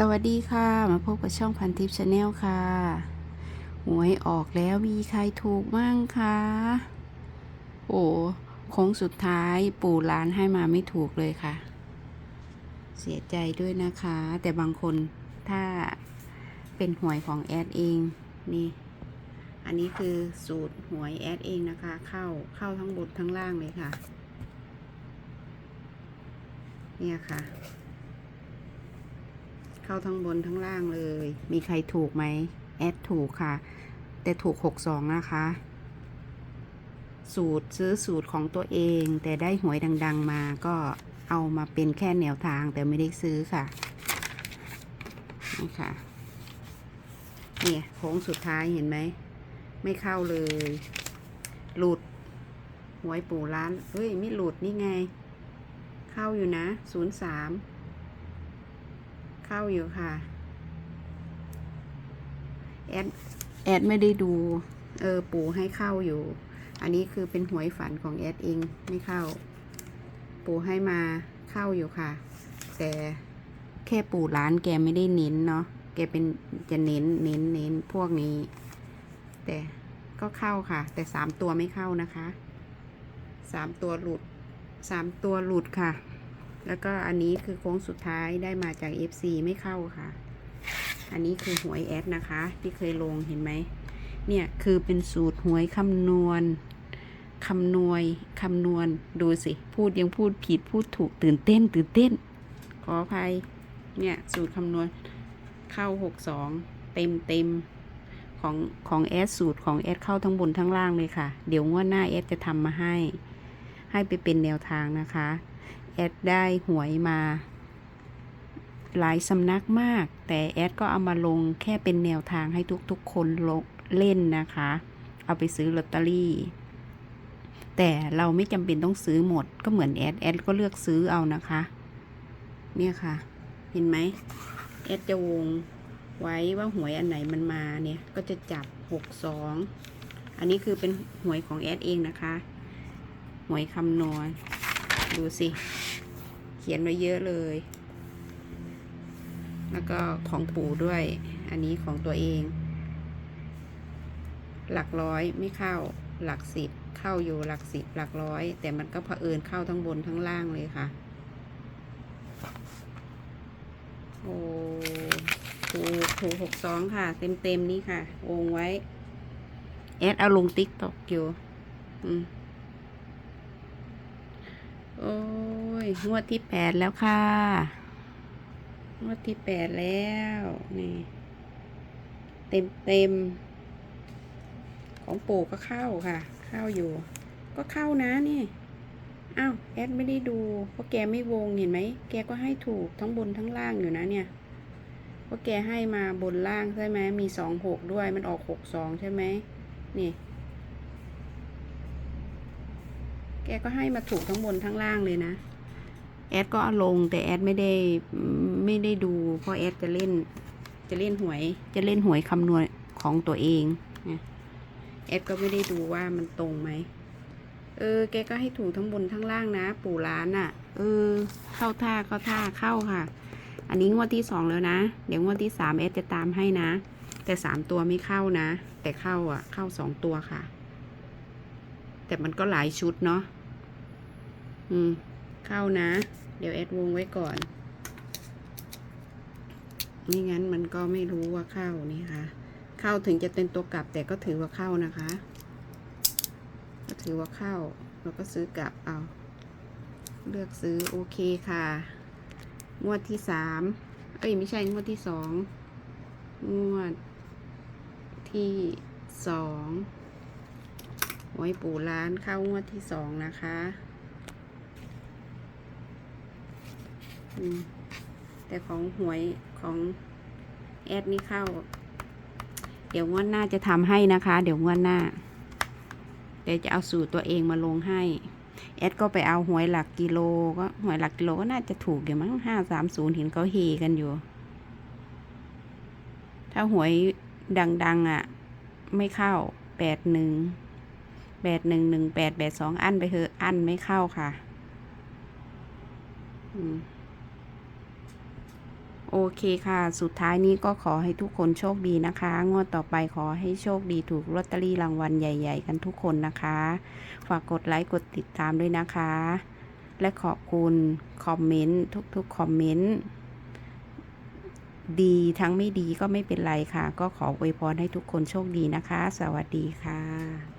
สวัสดีค่ะ มาพบกับช่องพันทิปชาแนลค่ะ หวยออกแล้วมีใครถูกมั่งคะโอ้โค้งสุดท้ายปู่ร้านให้มาไม่ถูกเลยค่ะ เสียใจด้วยนะคะ แต่บางคนถ้าเป็นหวยของแอดเองนี่ อันนี้คือสูตรหวยแอดเองนะคะ เข้าเข้าทั้งบนทั้งล่างเลยค่ะ เนี่ยค่ะ เข้าทั้งบนทั้งล่างเลย มีใครถูกไหมแอดถูกค่ะ แต่ถูกหกสองนะคะ สูตรซื้อสูตรของตัวเอง แต่ได้หวยดัง ๆ มาก็เอามาเป็นแค่แนวทางแต่ไม่ได้ซื้อค่ะ นี่ค่ะ เนี่ยโค้งสุดท้ายเห็นไหม ไม่เข้าเลย หลุดหวยปู่ร้าน เฮ้ย ไม่หลุดนี่ไง เข้าอยู่นะศูนย์สาม เข้าอยู่ค่ะ แอด แอดไม่ได้ดู เออ ปู่ให้เข้าอยู่ อันนี้คือเป็นหวยฝันของแอดเองไม่เข้า ปู่ให้มาเข้าอยู่ค่ะ แต่แค่ปู่ร้านแกไม่ได้เน้นเนาะ แกเป็นจะเน้น เน้น เน้นพวกนี้ แต่ก็เข้าค่ะ แต่สามตัวไม่เข้านะคะ สามตัวหลุด สามตัวหลุดค่ะ แล้วก็อันนี้คือโค้งสุดท้ายได้มาจาก FC ไม่เข้าค่ะ อันนี้คือหวยแอดนะคะ ที่เคยลงเห็นไหม เนี่ยคือเป็นสูตรหวยคำนวณคำนวณคำนวณดูสิ พูดยังพูดผิดพูดถูกตื่นเต้น ตื่นเต้น ขออภัย เนี่ยสูตรคำนวณเข้าหกสองเต็มเต็มของของแอดสูตรของแอดเข้าทั้งบนทั้งล่างเลยค่ะ เดี๋ยวงวดหน้าแอดจะทำมาให้ ให้ไปเป็นแนวทางนะคะ แอดได้หวยมา หลายสำนักมาก แต่แอดก็เอามาลงแค่เป็นแนวทางให้ทุกๆคนลงเล่นนะคะ เอาไปซื้อลอตเตอรี่ แต่เราไม่จำเป็นต้องซื้อหมด ก็เหมือนแอดแอดก็เลือกซื้อเอานะคะ เนี่ยค่ะ เห็นไหมแอดจะวงไว้ว่าหวยอันไหนมันมาเนี่ย ก็จะจับหกสองอันนี้คือเป็นหวยของแอดเองนะคะ หวยคำนวณดูสิ เขียนไว้เยอะเลย แล้วก็ของปู่ด้วย อันนี้ของตัวเอง หลักร้อยไม่เข้าหลักสิบเข้าอยู่หลักสิบหลักร้อย แต่มันก็เผอิญเข้าทั้งบนทั้งล่างเลยค่ะ โอ้ถูกถูกหกสองค่ะ เต็มเต็มนี่ค่ะวงไว้ แอดเอาลงติ๊กตอกอยู่ อืม โอ้ งวดที่แปดแล้วค่ะ งวดที่แปดแล้ว นี่ เต็มเต็ม ของปู่ก็เข้าค่ะ เข้าอยู่ ก็เข้านะนี่ อ้าว แอดไม่ได้ดู เพราะแกไม่วงเห็นไหม แกก็ให้ถูกทั้งบนทั้งล่างอยู่นะเนี่ยเพราะแกให้มาบนล่างใช่ไหม มีสองหกด้วย มันออกหกสองใช่ไหม นี่ แกก็ให้มาถูกทั้งบนทั้งล่างเลยนะ แอดก็ลงแต่แอดไม่ได้ไม่ได้ดู เพราะแอดจะเล่น จะเล่นหวย จะเล่นหวยคำนวณของตัวเองนะแอดก็ไม่ได้ดูว่ามันตรงไหมเออ แกก็ให้ถูกทั้งบนทั้งล่างนะ ปู่ร้านอะ่ะ เออ เข้าท่าเข้าท่าเข้าค่ะ อันนี้งวดที่สองแล้วนะ เดี๋ยวงวดที่สามแอดจะตามให้นะ แต่สามตัวไม่เข้านะ แต่เข้าอะ่ะ เข้าสองตัวค่ะ แต่มันก็หลายชุดเนาะอืม เข้านะ เดี๋ยวแอดวงไว้ก่อน ไม่งั้นมันก็ไม่รู้ว่าเข้านี่ค่ะ เข้าถึงจะเป็นตัวกลับแต่ก็ถือว่าเข้านะคะ ก็ถือว่าเข้าเราก็ซื้อกลับเอา เลือกซื้อโอเคค่ะ งวดที่สามเอ้ย ไม่ใช่งวดที่สองงวดที่สองหวยปู่ล้านเข้างวดที่สองนะคะ อืม แต่ของหวยของแอดนี่เข้า เดี๋ยวงวดหน้าจะทำให้นะคะ เดี๋ยวงวดหน้า เดี๋ยวจะเอาสูตรตัวเองมาลงให้ แอดก็ไปเอาหวยหลักกิโลก็หวยหลักกิโลก็น่าจะถูกอยู่มั้งห้าสามศูนย์เห็นเขาเฮกันอยู่ ถ้าหวยดัง ๆอะ ไม่เข้าแปดหนึ่งแปดหนึ่งหนึ่งแปดแปดสองอันไปเถอะอันไม่เข้าค่ะ อืม โอเคค่ะ สุดท้ายนี้ก็ขอให้ทุกคนโชคดีนะคะ งวดต่อไปขอให้โชคดีถูกลอตเตอรี่รางวัลใหญ่ ๆ กันทุกคนนะคะ ฝากกดไลค์กดติดตามด้วยนะคะ และขอบคุณคอมเมนต์ทุกๆคอมเมนต์ดีทั้งไม่ดีก็ไม่เป็นไรค่ะ ก็ขออวยพรให้ทุกคนโชคดีนะคะ สวัสดีค่ะ